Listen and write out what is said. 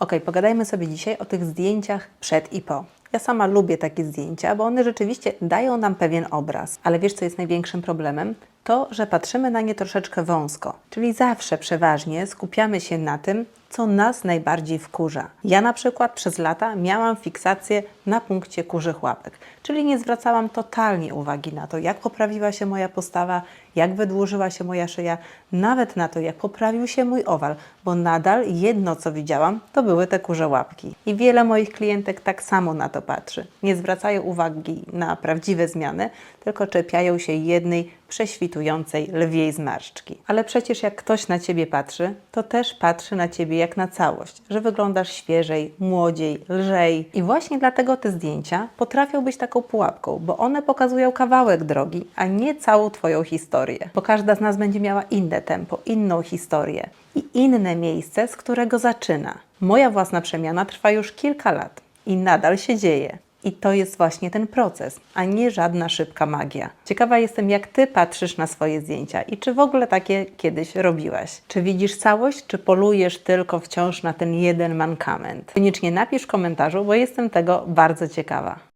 Ok, pogadajmy sobie dzisiaj o tych zdjęciach przed i po. Ja sama lubię takie zdjęcia, bo one rzeczywiście dają nam pewien obraz. Ale wiesz, co jest największym problemem? To, że patrzymy na nie troszeczkę wąsko. Czyli zawsze przeważnie skupiamy się na tym, co nas najbardziej wkurza. Ja na przykład przez lata miałam fiksację na punkcie kurzych łapek, czyli nie zwracałam totalnie uwagi na to, jak poprawiła się moja postawa, jak wydłużyła się moja szyja, nawet na to, jak poprawił się mój owal, bo nadal jedno, co widziałam, to były te kurze łapki. I wiele moich klientek tak samo na to patrzy. Nie zwracają uwagi na prawdziwe zmiany, tylko czepiają się jednej prześwitującej lwiej zmarszczki. Ale przecież jak ktoś na ciebie patrzy, to też patrzy na ciebie jak na całość, że wyglądasz świeżej, młodziej, lżej. I właśnie dlatego te zdjęcia potrafią być taką pułapką, bo one pokazują kawałek drogi, a nie całą Twoją historię. Bo każda z nas będzie miała inne tempo, inną historię i inne miejsce, z którego zaczyna. Moja własna przemiana trwa już kilka lat i nadal się dzieje. I to jest właśnie ten proces, a nie żadna szybka magia. Ciekawa jestem, jak Ty patrzysz na swoje zdjęcia i czy w ogóle takie kiedyś robiłaś. Czy widzisz całość, czy polujesz tylko wciąż na ten jeden mankament? Koniecznie napisz w komentarzu, bo jestem tego bardzo ciekawa.